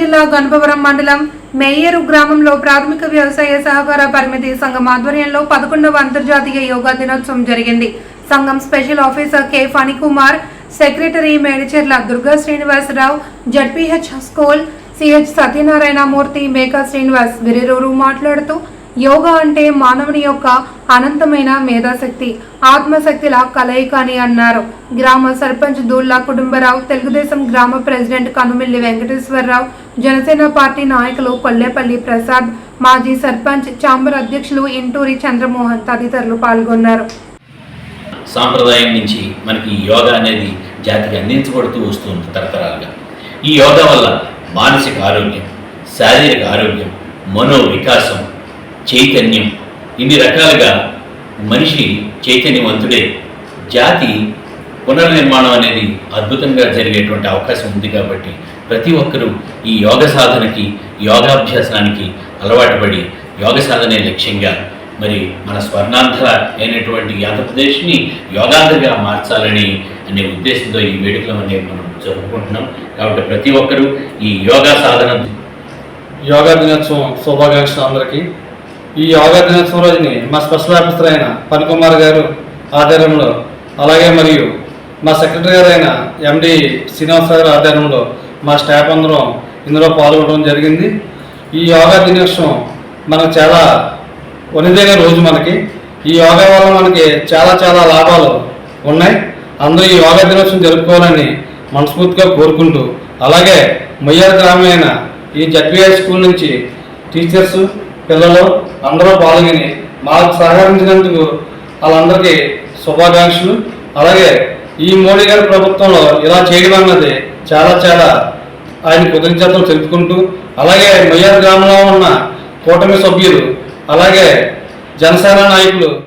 జిల్లా గణపవరం మండలం మేయేరు గ్రామంలో ప్రాథమిక వ్యవసాయ సహకార పరిమితి సంఘం ఆధ్వర్యంలో పదకొండవ అంతర్జాతీయ యోగా దినోత్సవం జరిగింది. సంఘం special officer K Phanikumar secretary Medicherla Durga Srinivasarao ZPH school CH Satyanarayana Murthy Meka Srinivas వీరిరువురు మాట్లాడుతూ యోగా అంటే మానవుని యొక్క అనంతమైన మేధాశక్తి ఆత్మశక్తిల కలయిక అని అన్నారు. గ్రామ సర్పంచ్ దూల్లా కుటుంబరావు తెలుగుదేశం గ్రామ ప్రెసిడెంట్ కనుమిల్లి వెంకటేశ్వరరావు జనసేన పార్టీ నాయకులు కొల్లేపల్లి ప్రసాద్ మాజీ సర్పంచ్ చాంబర్ అధ్యక్షులు ఇంటూరి చంద్రమోహన్ తదితరులు పాల్గొన్నారు. సాంప్రదాయం నుంచి మనకి యోగా అనేది జాతికి అందించబడుతూ వస్తుంది తరతరాలుగా. ఈ యోగా వల్ల మానసిక ఆరోగ్యం శారీరక ఆరోగ్యం మనో వికాసం చైతన్యం ఇన్ని రకాలుగా మనిషి చైతన్యవంతుడే. జాతి పునర్నిర్మాణం అనేది అద్భుతంగా జరిగేటువంటి అవకాశం ఉంది కాబట్టి ప్రతి ఒక్కరూ ఈ యోగ సాధనకి యోగాభ్యాసానికి అలవాటు పడి యోగ సాధనే లక్ష్యంగా మరి మన స్వర్ణాంధ్ర అయినటువంటి ఆంధ్రప్రదేశ్ని యోగాంధ్రగా మార్చాలని అనే ఉద్దేశంతో ఈ వేడుకలు అనేవి మనం జరుపుకుంటున్నాం. కాబట్టి ప్రతి ఒక్కరూ ఈ యోగా సాధన యోగా దినోత్సవం శుభాకాంక్షలు అందరికీ. ఈ యోగా దినోత్సవం రోజుని మా స్పెషల్ ఆఫీసర్ అయిన పనికుమార్ గారు ఆధ్వర్యంలో అలాగే మరియు మా సెక్రటరీ గారు అయిన ఎండి శ్రీనివాస గారు ఆధ్వర్యంలో మా స్టాఫ్ అందరం ఇందులో పాల్గొనడం జరిగింది. ఈ యోగా దినోత్సవం మనకు చాలా వనిదైన రోజు మనకి. ఈ యోగా వల్ల మనకి చాలా చాలా లాభాలు ఉన్నాయి. అందరూ ఈ యోగా దినోత్సవం జరుపుకోవాలని మనస్ఫూర్తిగా కోరుకుంటూ అలాగే మొయ్యాల గ్రామమైన ఈ జడ్పీఐ స్కూల్ నుంచి టీచర్స్ పిల్లలు అందరూ పాల్గొని మాకు సహకరించినందుకు వాళ్ళందరికీ శుభాకాంక్షలు. అలాగే ఈ మోడీ గారి ప్రభుత్వంలో ఇలా చేయడం అన్నది చాలా చాలా ఆయన కృతజ్ఞతలు తెలుపుకుంటూ అలాగే మొయ్యాల గ్రామంలో ఉన్న కూటమి సభ్యులు అలాగే జనసేన నాయకులు